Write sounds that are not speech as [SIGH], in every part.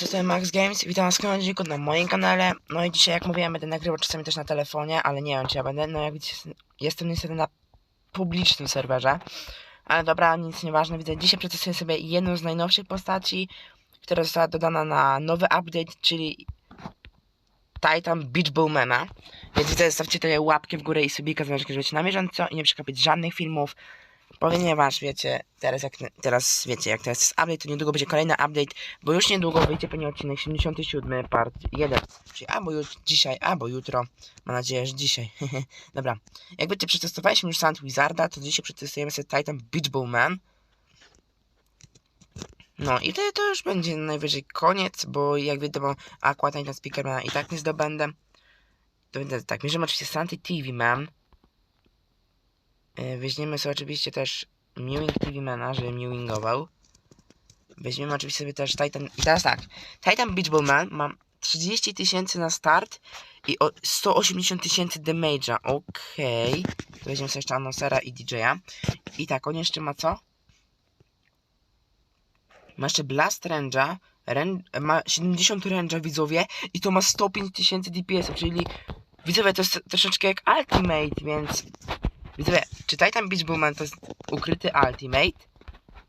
Jestem Max Games, witam was w kolejnym odcinku na moim kanale. No i dzisiaj, jak mówiłem, będę nagrywał czasami też na telefonie, ale nie wiem, czy ja będę. No jak widzicie, jestem niestety na publicznym serwerze. Ale dobra, nic nieważne. Widzę, dzisiaj przetestuję sobie jedną z najnowszych postaci, która została dodana na nowy update, czyli Titan Beach Bowmana. Więc widzę, zostawcie tutaj łapkę w górę i subika, zależy, żeby na bieżąco i nie przegapić żadnych filmów. Ponieważ wiecie, teraz jak teraz wiecie, jak teraz jest update, to niedługo będzie kolejny update, bo już niedługo wyjdzie pewnie odcinek 77 part 1. Czyli albo już dzisiaj, albo jutro. Mam nadzieję, że dzisiaj. [LAUGHS] Dobra. Jak wiecie, przetestowaliśmy już Sand Wizarda, to dzisiaj przetestujemy sobie Titan Beach Bowman. No i to, to już będzie najwyżej koniec, bo jak wiadomo, Aqua Titan Speakermana i tak nie zdobędę. To będę tak, bierzemy oczywiście Santy TV Man. Yy, Weźmiemy sobie oczywiście też Mewing TV Mana, żeby mewingował. Weźmiemy oczywiście sobie też Titan... I teraz tak, Titan Beach Ball Man mam 30 tysięcy na start i o 180 tysięcy damage'a. Okej. Okay. Weźmiemy sobie jeszcze Annonsera i DJ-a. I tak, on jeszcze ma co? Ma jeszcze Blast Range'a. Ren... Ma 70 range'a widzowie i to ma 105 tysięcy DPS, czyli widzowie to jest troszeczkę jak Ultimate, więc Widzowie, czy Titan Beach Bowman to jest ukryty Ultimate?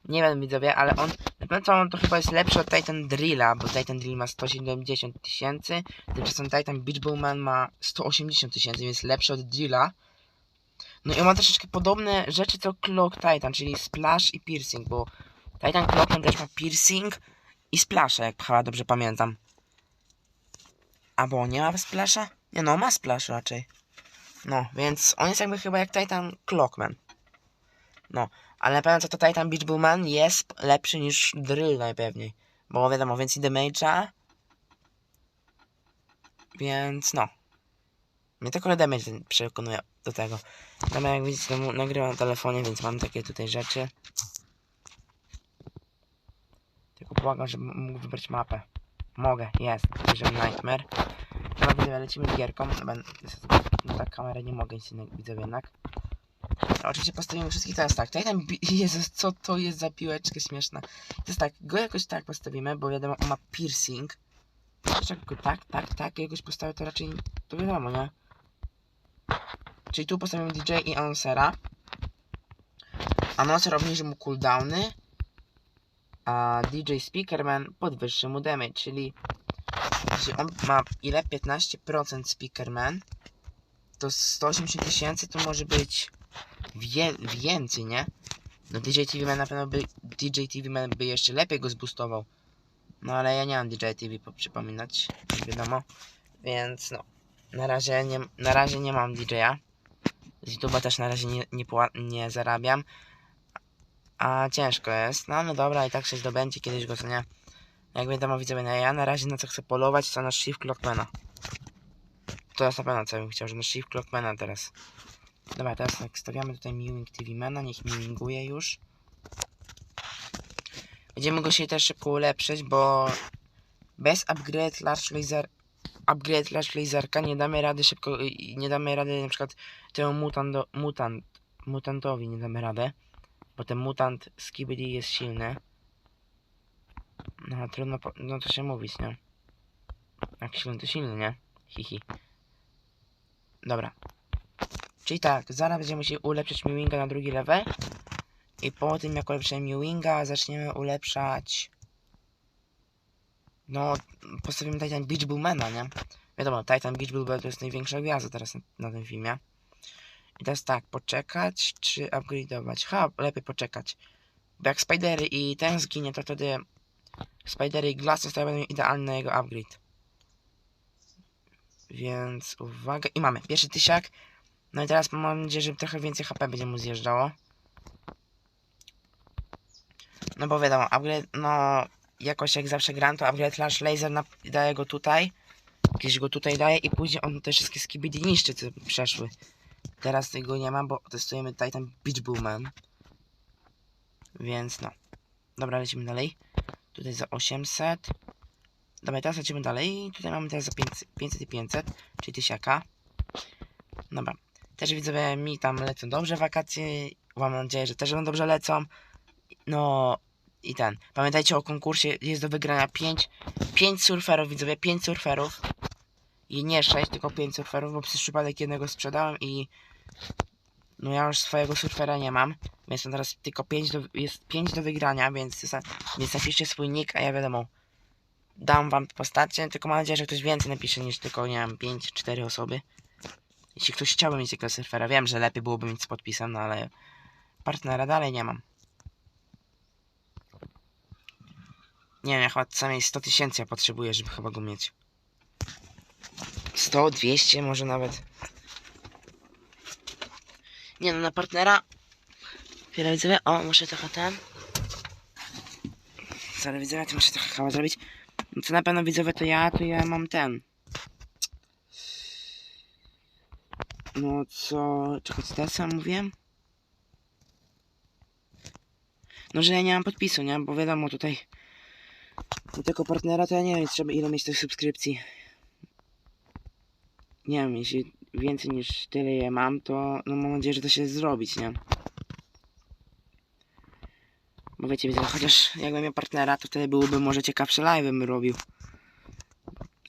Nie wiem widzowie, ale on na pewno on to chyba jest lepszy od Titan Drilla, bo Titan Drill ma 170 tysięcy, tymczasem Titan Beach Bowman ma 180 tysięcy, więc lepszy od Drilla. No i on ma troszeczkę podobne rzeczy co Clock Titan, czyli Splash i Piercing, bo Titan Clockman też ma Piercing i Splasha, jak chyba dobrze pamiętam. Albo nie ma Splasha? Nie no, ma Splash raczej. No, więc on jest jakby chyba jak Titan Clockman. No, ale na pewno to Titan Beach Bowman jest lepszy niż Drill najpewniej. Bo wiadomo, więcej damage'a. Więc no. Mnie tylko damage przekonuje do tego. Dobra, jak widzicie, to nagrywam na telefonie, więc mam takie tutaj rzeczy. Tylko błagam, żebym mógł wybrać mapę. Mogę, jest. Bierzemy Nightmare. Widzowie, lecimy z gierką. No tak, kamerę nie mogę nic innego, widzę jednak. Oczywiście postawimy wszystkich teraz tak. Titan, [LAUGHS] Jezus, co to jest za piłeczka śmieszna. Jest tak, go jakoś tak postawimy, bo wiadomo, on ma piercing. Go tak, tak, tak, jakoś postawię, to raczej, to wiadomo, nie? Czyli tu postawimy DJ i Annonsera. Announcer obniży mu cooldowny, a DJ Speakerman podwyższy mu damage, czyli jeśli on ma ile? 15% Speakerman, to 180 tysięcy to może być wie, więcej, nie? No DJ TV Man na pewno by DJ TV Man by jeszcze lepiej go zboostował. No ale ja nie mam DJ TV przypominać, wiadomo. Więc no. Na razie nie, na razie nie mam DJ-a. Z YouTube'a też na razie nie, nie, nie zarabiam. A ciężko jest. No no dobra, i tak się zdobędzie kiedyś go, co nie? Jak wiadomo, widzowie, no ja na razie na co chcę polować, to na Shift Clockmana. To jest na pewno co bym chciał, że na Shift Clockmana teraz. Dobra, teraz tak stawiamy tutaj Mewing TV Mana, niech mewinguje już. Będziemy go się też szybko ulepszyć, bo bez upgrade large laser upgrade large laserka nie damy rady szybko nie damy rady na przykład temu mutando, mutant mutantowi nie damy radę, bo ten mutant Skibidi jest silny. No trudno, no to się mówić, nie? Jak silny to silny, nie? Hihi. Dobra. Czyli tak, zaraz będziemy musieli ulepszyć Mewinga na drugi level. I po tym jak ulepszymy Mewinga, zaczniemy ulepszać... No, postawimy Titan Beach Bullmana, nie? Wiadomo, Titan Beach Bull to jest największa gwiazda teraz na, na tym filmie. I teraz tak, poczekać czy upgrade'ować? Ha, lepiej poczekać. Bo jak Spidery i ten zginie, to wtedy Spidery i Glassy to będą idealne na jego upgrade. Więc uwaga. I mamy pierwszy tysiak. No i teraz mam nadzieję, że trochę więcej HP będzie mu zjeżdżało. No bo wiadomo, upgrade, no jakoś jak zawsze gram, to upgrade flash laser daje go tutaj. Kiedyś go tutaj daje i później on te wszystkie skibidi niszczy, co przeszły. Teraz tego nie ma, bo testujemy Titan Beach Bowman. Więc no. Dobra, lecimy dalej. Tutaj za 800. Dobra, teraz lecimy dalej. Tutaj mamy teraz za 500 i 500, czyli tysiaka. Dobra. Też widzowie mi tam lecą dobrze wakacje. Mam nadzieję, że też będą dobrze lecą. No, i ten. Pamiętajcie o konkursie, jest do wygrania 5, 5 surferów, widzowie, 5 surferów. I nie 6, tylko 5 surferów, bo przez przypadek jednego sprzedałem i... No ja już swojego surfera nie mam, więc teraz tylko 5 do, jest 5 do wygrania, więc, więc napiszcie swój nick, a ja wiadomo, dam wam postacie, tylko mam nadzieję, że ktoś więcej napisze niż tylko, nie wiem, 5-4 osoby. Jeśli ktoś chciałby mieć takiego surfera, wiem, że lepiej byłoby mieć z podpisem, no ale partnera dalej nie mam. Nie wiem, ja chyba najmniej 100 tysięcy ja potrzebuję, żeby chyba go mieć. 100, 200 może nawet. Nie no, na partnera... Chwilę widzowie, o, muszę trochę ten... Sorry widzowie, to muszę trochę hała zrobić. No co na pewno widzowie to ja, to ja mam ten. No co... Czekaj, co teraz sam mówiłem? No, że ja nie mam podpisu, nie? Bo wiadomo, tutaj... Do tego partnera to ja nie wiem, trzeba ile mieć tych subskrypcji. Nie wiem, jeśli więcej niż tyle je mam, to no mam nadzieję, że to się zrobić, nie? Bo wiecie, widzę, chociaż jakbym miał partnera, to wtedy byłoby może ciekawsze live bym robił.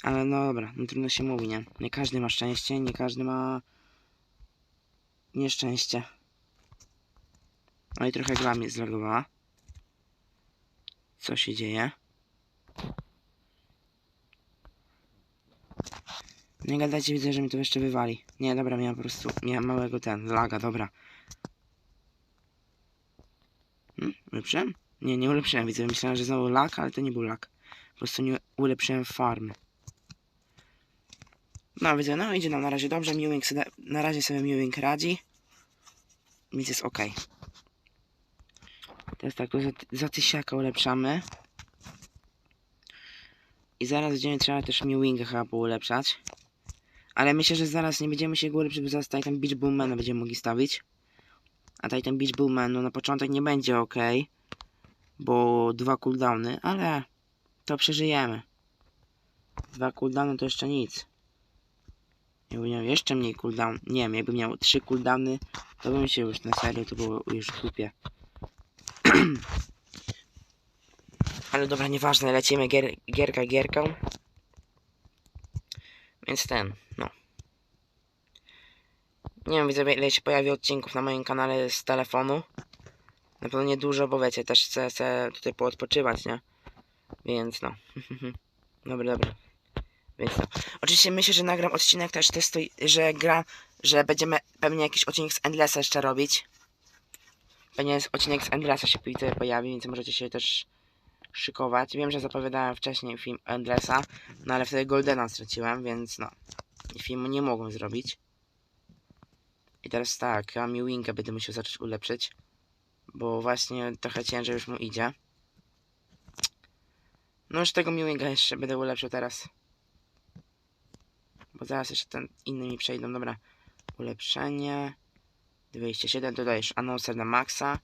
Ale no dobra, no trudno się mówi, nie? Nie każdy ma szczęście, nie każdy ma nieszczęście. No i trochę gra mnie zlogowała. Co się dzieje? Nie gadajcie, widzę, że mi to jeszcze wywali. Nie, dobra, miałem po prostu, miałem małego ten, laga, dobra. Hmm, ulepszyłem? Nie, nie ulepszyłem, widzę, myślałem, że znowu lag, ale to nie był lag. Po prostu nie ulepszyłem farmy. No, widzę, no idzie nam na razie dobrze, Mewing sobie, na razie sobie Mewing radzi. Więc jest ok. Teraz tak, to za, za tysiaka ulepszamy. I zaraz będziemy trzeba też Mewinga chyba poulepszać. Ale myślę, że zaraz nie będziemy się go ulepszyć, bo zaraz Titan Beach Boomana będziemy mogli stawić. A Titan Beach Booman, no na początek nie będzie ok. Bo dwa cooldowny, ale to przeżyjemy. Dwa cooldowny to jeszcze nic. Jakby miał jeszcze mniej cooldown, nie wiem, jakby miał trzy cooldowny, to bym się już na serio, to było już głupie. [CLEARS THROAT] Ale dobra, nieważne, lecimy gier, gierka gierką. Więc ten, no. Nie wiem, widzowie, ile się pojawi odcinków na moim kanale z telefonu. Na pewno nie dużo, bo wiecie, też chcę, chcę tutaj poodpoczywać, nie? Więc no. [LAUGHS] dobra, dobra. Więc no. Oczywiście myślę, że nagram odcinek też testu, że gra, że będziemy pewnie jakiś odcinek z Endlessa jeszcze robić. Pewnie odcinek z Endlessa się pojawi, więc możecie się też szykować. Wiem, że zapowiadałem wcześniej film Endlessa, no ale wtedy Goldena straciłem, więc no. Filmu nie mogłem zrobić. I teraz tak, ja mi Winkę będę musiał zacząć ulepszyć. Bo właśnie trochę ciężej już mu idzie. No już tego Mewinga jeszcze będę ulepszył teraz. Bo zaraz jeszcze ten inny mi przejdą. Dobra. Ulepszenie. 207 dodajesz announcer na maksa.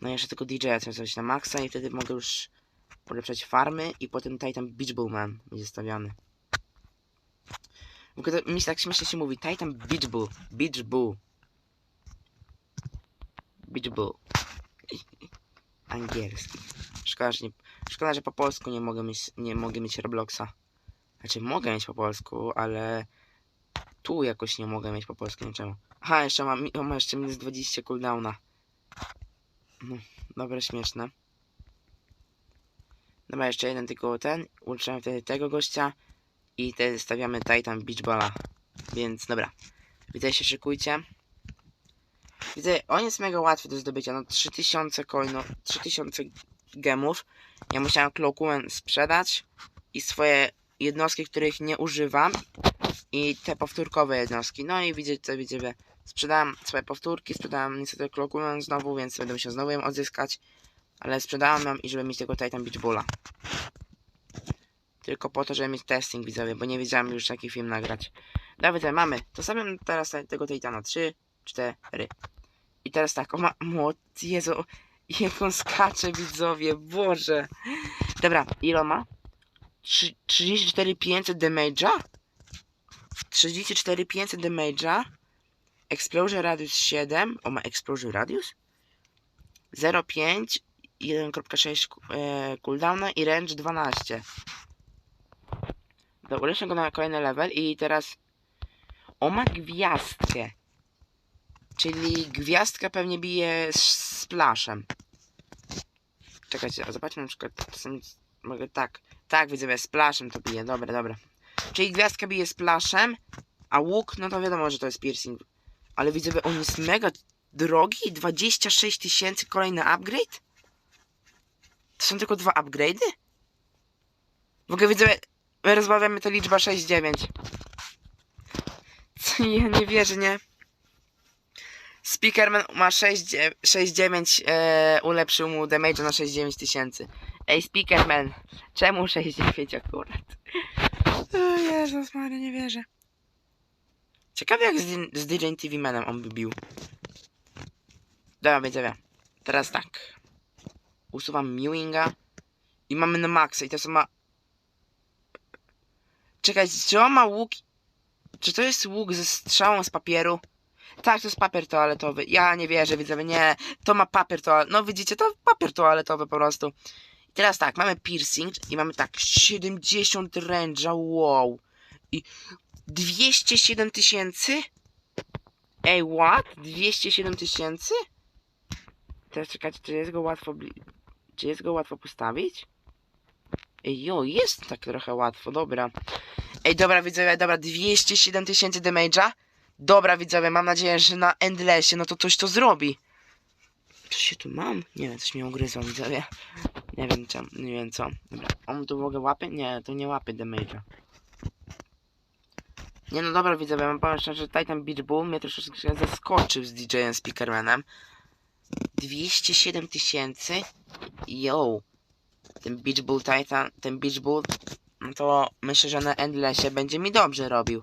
No jeszcze tylko DJ-a zrobić na maksa i wtedy mogę już ulepszać farmy i potem Titan Beach Bowman będzie stawiany. Mi tak śmiesznie się mówi Titan Beach Bull. Beach Bull. Beach Bull. Angielski. Szkoda, że, nie, szkoda, że po polsku nie mogę mieć, nie mogę mieć Robloxa. Znaczy mogę mieć po polsku, ale tu jakoś nie mogę mieć po polsku, nie czemu. Aha, jeszcze mam, o, ma jeszcze minus 20 cooldowna. No, dobre, śmieszne. Dobra, jeszcze jeden tylko ten. Ulepszamy wtedy tego gościa. I wtedy stawiamy Titan Beach Balla. Więc dobra. Widzę, się szykujcie. Widzę, on jest mega łatwy do zdobycia. No 3000 coinów, 3000 gemów. Ja musiałem Cloakwoman sprzedać. I swoje jednostki, których nie używam. I te powtórkowe jednostki. No i widzicie, co widzicie. Sprzedałem swoje powtórki, sprzedałem niestety Cloakwoman znowu, więc będę musiał znowu ją odzyskać. Ale sprzedałem ją i żeby mieć tego Titan Beach Bulla. Tylko po to, żeby mieć testing widzowie, bo nie wiedziałem już jaki film nagrać. Dobra, mamy. To sobie teraz tego Titana. 3, 4. I teraz tak, o ma młot, Jezu, jak on skacze widzowie, Boże. Dobra, ile ma? Trzy- 34 500 damage'a? 34 500 damage'a? Explosion radius 7. O, ma explosion radius? 0,5 1.6 ku- e, cooldowna i range 12. Dobra, ulepszę go na kolejny level i teraz on ma gwiazdkę. Czyli gwiazdka pewnie bije z splashem. Czekajcie, a zobaczmy na przykład, mogę tak, tak widzę, splashem to bije, dobra, dobra. Czyli gwiazdka bije splashem, a łuk, no to wiadomo, że to jest piercing. Ale widzę, że on jest mega drogi, 26 tysięcy kolejny upgrade? To są tylko dwa upgrade'y? W ogóle widzę, rozmawiamy to liczba 6-9. Co ja nie wierzę, nie? Speakerman ma 6-9, e, ulepszył mu damage na 6-9 tysięcy. Ej, Speakerman, czemu 6-9 akurat? O Jezus Maria, nie wierzę. Ciekawe jak z, z DJ TV Manem on by bił. Dobra, widzowie. Teraz tak. Usuwam Mewinga. I mamy na maksa. I to są ma... Czekaj, czy on ma łuk... Czy to jest łuk ze strzałą z papieru? Tak, to jest papier toaletowy. Ja nie wierzę, widzowie, nie. To ma papier toaletowy. No widzicie, to papier toaletowy po prostu. I teraz tak, mamy piercing i mamy tak 70 range'a, wow. I 207 tysięcy? Ej, what? 207 tysięcy? Teraz czekajcie, czy jest go łatwo... Czy jest go łatwo postawić? Jo, jest tak trochę łatwo, dobra. Ej, dobra widzowie, dobra, 207 tysięcy damage'a. Dobra widzowie, mam nadzieję, że na Endlessie, no to coś to zrobi. Coś się tu mam? Nie wiem, coś mnie ugryzło, widzowie. Nie wiem co, nie wiem co. Dobra, on tu w ogóle łapie? Nie, to nie łapie damage'a. Nie no dobra widzowie, mam powiem szczerze, że Titan Beach Bull mnie troszeczkę zaskoczył z DJ-em Speakermanem. 207 tysięcy? Yo! Ten Beach Bull Titan, ten Beach Bull, no to myślę, że na Endlessie będzie mi dobrze robił.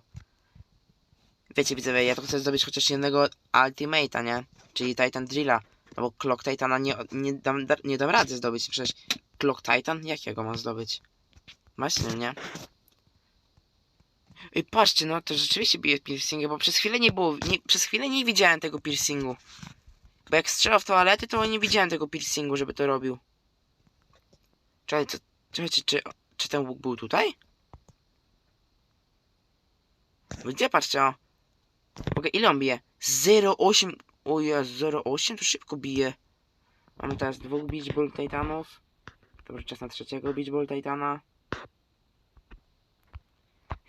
Wiecie widzowie, ja to chcę zdobyć chociaż jednego Ultimate'a, nie? Czyli Titan Drilla. No bo Clock Titana nie, nie, dam, da- nie dam rady zdobyć. Przecież Clock Titan? Jakiego mam zdobyć? Właśnie, nie? I patrzcie, no to rzeczywiście bije piercingi, bo przez chwilę nie było, nie, przez chwilę nie widziałem tego piercingu. Bo jak strzelał w toalety, to nie widziałem tego piercingu, żeby to robił. Czekajcie, czekajcie, czy, czy ten łuk był tutaj? Gdzie patrzcie, o. Ogóle ile on bije? 0,8. O jest 0,8 to szybko bije. Mamy teraz dwóch Beach Ball Titanów. Dobra, czas na trzeciego Beach Ball Titana.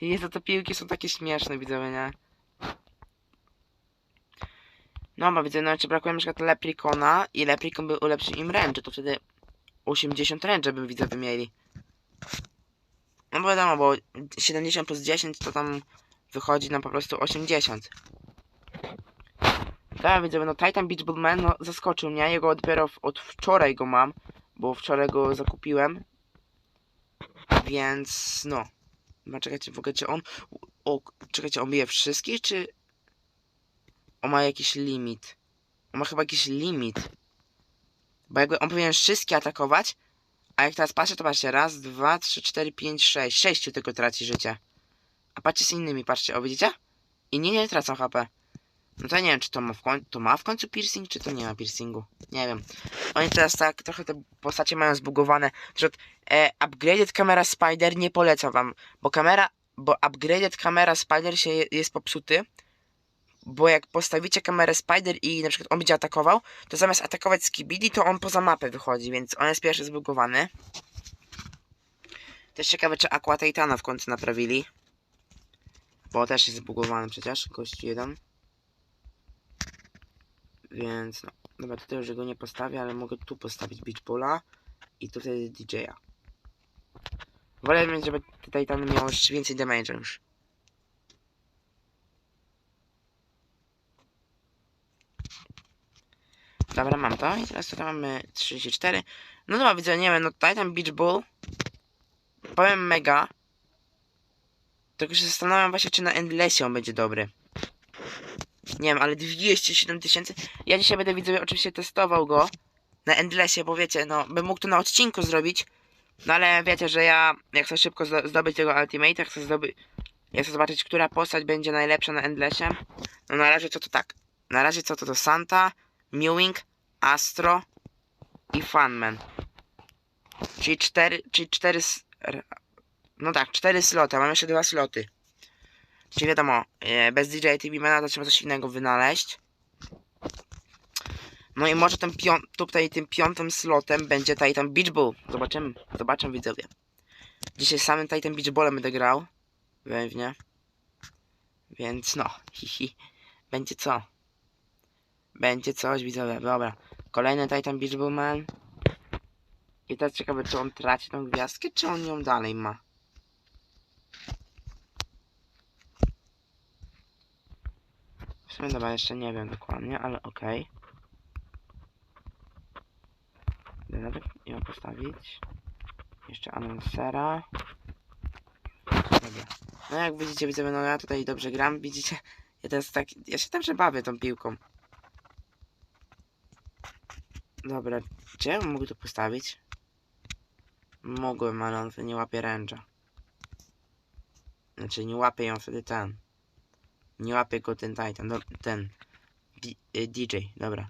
Jezu, te piłki są takie śmieszne, widzowie, nie? No, bo widzę, no, czy brakuje na przykład Leprikona i Leprikon by ulepszył im range, to wtedy 80 range by widzowie mieli. No bo wiadomo, bo 70 plus 10 to tam wychodzi nam po prostu 80. Tak, widzę, no Titan Beach Bull Man no, zaskoczył mnie, jego dopiero od wczoraj go mam, bo wczoraj go zakupiłem. Więc no. No czekajcie, w ogóle czy on... O, czekajcie, on bije wszystkich, czy... On ma jakiś limit? On ma chyba jakiś limit. Bo jakby on powinien wszystkie atakować, a jak teraz patrzę, to patrzcie, raz, dwa, trzy, cztery, pięć, sześć. Sześciu tylko traci życie. A patrzcie z innymi, patrzcie, o widzicie? Inni nie tracą HP. No to nie wiem, czy to ma, w końcu, to ma w końcu piercing, czy to nie ma piercingu. Nie wiem. Oni teraz tak, trochę te postacie mają zbugowane. Że e, upgraded kamera Spider nie polecam wam, bo kamera, bo upgraded kamera Spider się je, jest popsuty. Bo jak postawicie kamerę Spider i na przykład on będzie atakował, to zamiast atakować Skibidi, to on poza mapę wychodzi, więc on jest pierwszy zbugowany. Też ciekawe, czy Aqua Titana w końcu naprawili. Bo też jest zbugowany przecież, gość jeden. Więc no, dobra, tutaj już go nie postawię, ale mogę tu postawić Beach Bulla i tutaj DJ-a. Wolę żeby tam miało jeszcze więcej damage już. Dobra, mam to i teraz tutaj mamy 34. No dobra, widzę, nie wiem, no Titan Beach Bull. Powiem mega. Tylko się zastanawiam właśnie, czy na Endlessie on będzie dobry. Nie wiem, ale 207 tysięcy. Ja dzisiaj będę widzowie oczywiście testował go na Endlessie, bo wiecie, no bym mógł to na odcinku zrobić. No ale wiecie, że ja jak chcę szybko zdo- zdobyć tego Ultimate, chcę zdobyć. Ja chcę zobaczyć, która postać będzie najlepsza na Endlessie. No na razie co to tak. Na razie co to to Santa, Mewing, Astro, i Funman. Czyli cztery, czyli cztery, no tak, cztery sloty, a mam jeszcze dwa sloty. Czyli wiadomo, e, bez DJ TV Mana to trzeba coś innego wynaleźć. No i może tym pią tutaj tym piątym slotem będzie Titan Beach Ball. Zobaczymy, zobaczę widzowie. Dzisiaj samym Titan Beach Ballem będę grał. Pewnie. Więc no, [LAUGHS] hihi. Będzie co? Będzie coś widzowie, dobra. Kolejny Titan Beach Ball Man. I teraz ciekawe, czy on traci tą gwiazdkę, czy on ją dalej ma. W sumie dobra, jeszcze nie wiem dokładnie, ale okej. Okay. Nawet ją postawić. Jeszcze anonsera. No jak widzicie, widzowie, no ja tutaj dobrze gram, widzicie? Ja teraz tak, ja się dobrze bawię tą piłką. Dobra, czy ja mógł to postawić? Mogłem, ale on wtedy nie łapie ręcza. Znaczy nie łapie ją wtedy ten. Nie łapie go ten Titan, no, ten D- y, DJ, dobra.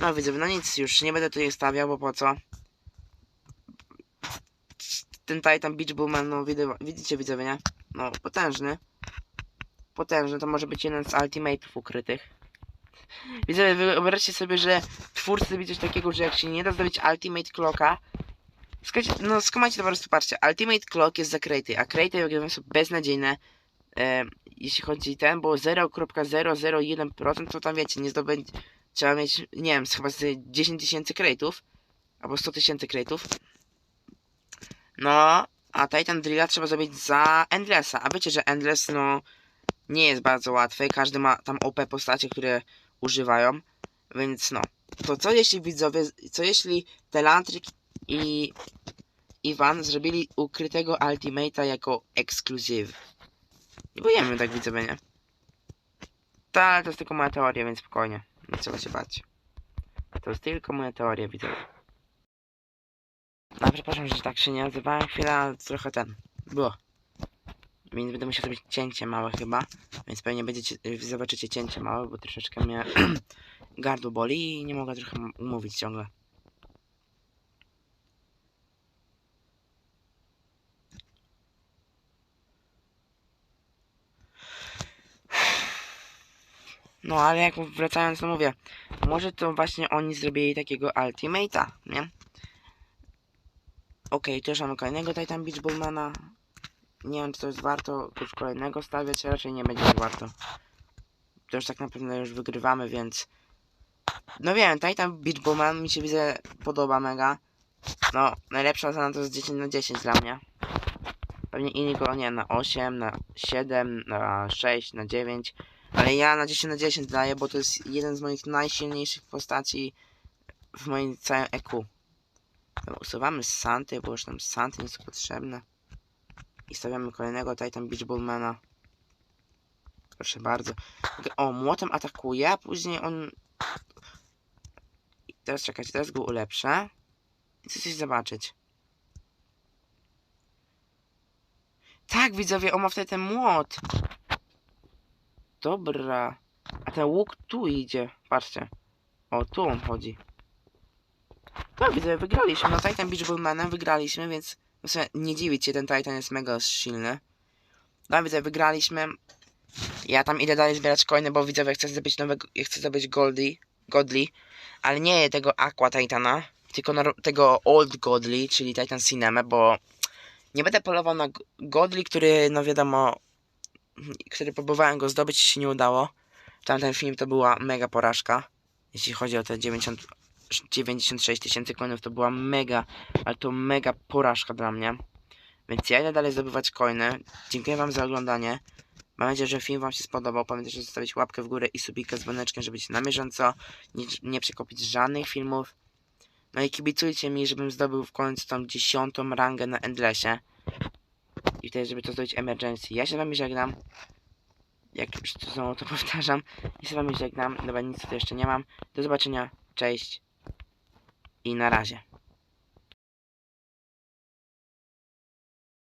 No widzę, no nic, już nie będę tutaj stawiał, bo po co? Ten Titan Beach Boomer, no widzicie widzowie, nie? No potężny. Potężny, to może być jeden z ultimate'ów ukrytych. Widzowie, wyobraźcie sobie, że twórcy zrobili coś takiego, że jak się nie da zdobyć Ultimate Clocka, Słuchajcie, no skumajcie to po prostu, patrzcie, Ultimate Clock jest za Craty, a Craty jak są beznadziejne, e, jeśli chodzi ten, bo 0.001% to tam wiecie, nie zdobędzie, trzeba mieć, nie wiem, chyba z 10 tysięcy Cratów, albo 100 tysięcy Cratów. No, a Titan Drilla trzeba zrobić za Endlessa, a wiecie, że Endless, no, nie jest bardzo łatwy, każdy ma tam OP postacie, które używają, więc no. To co jeśli widzowie, co jeśli Telantryk i Iwan zrobili ukrytego Ultimate'a jako ekskluzyw. Nie boimy tak widzowie, nie? Tak, to jest tylko moja teoria, więc spokojnie. Nie trzeba się bać. To jest tylko moja teoria, widzowie. No, przepraszam, że tak się nie nazywałem. Chwila, trochę ten. Było. Więc będę musiał zrobić cięcie małe chyba. Więc pewnie będziecie, y, zobaczycie cięcie małe, bo troszeczkę mnie [CLEARS THROAT] gardło boli i nie mogę trochę mówić ciągle. No ale jak wracając, no mówię, może to właśnie oni zrobili takiego Ultimate'a, nie? Okej, to już mamy kolejnego Titan Beach Bullmana. Nie wiem, czy to jest warto już kolejnego stawiać, raczej nie będzie warto. To już tak naprawdę już wygrywamy, więc... No wiem, Titan Beach Bullman mi się widzę podoba mega. No, najlepsza ocena to jest 10 na 10 dla mnie. Pewnie inni go, nie na 8, na 7, na 6, na 9. Ale ja na 10 na 10 daję, bo to jest jeden z moich najsilniejszych postaci w moim całym EQ. Usuwamy Santy, bo już nam Santy nie są potrzebne. I stawiamy kolejnego Titan Beach Bullmana. Proszę bardzo. O, młotem atakuje, a później on... I Teraz czekajcie, teraz go ulepszę. I chcę coś zobaczyć. Tak, widzowie, on ma wtedy ten młot. Dobra. A ten łuk tu idzie. Patrzcie. O, tu on chodzi. Tak, widzę, wygraliśmy. No Titan Beach Bullmanem wygraliśmy, więc sumie nie dziwić się, ten Titan jest mega silny. No widzę, wygraliśmy. Ja tam idę dalej zbierać coiny, bo widzowie chcę zdobyć nowego, ja chcę zdobyć Goldie, Godly, ale nie tego Aqua Titana, tylko tego Old Godly, czyli Titan Cinema, bo nie będę polował na Godly, który, no wiadomo, który próbowałem go zdobyć, się nie udało. Tamten film to była mega porażka. Jeśli chodzi o te 90, 96 tysięcy coinów, to była mega, ale to mega porażka dla mnie. Więc ja idę dalej zdobywać coiny. Dziękuję wam za oglądanie. Mam nadzieję, że film wam się spodobał. Pamiętajcie zostawić łapkę w górę i subikę z dzwoneczkiem, żeby być na bieżąco. Nie, nie przekopić żadnych filmów. No i kibicujcie mi, żebym zdobył w końcu tą dziesiątą rangę na Endlessie. I wtedy, żeby to zrobić emergency. Ja się z wami żegnam. Jak już to znowu to powtarzam. Ja się z wami żegnam. Dobra, nic tu jeszcze nie mam. Do zobaczenia. Cześć. I na razie.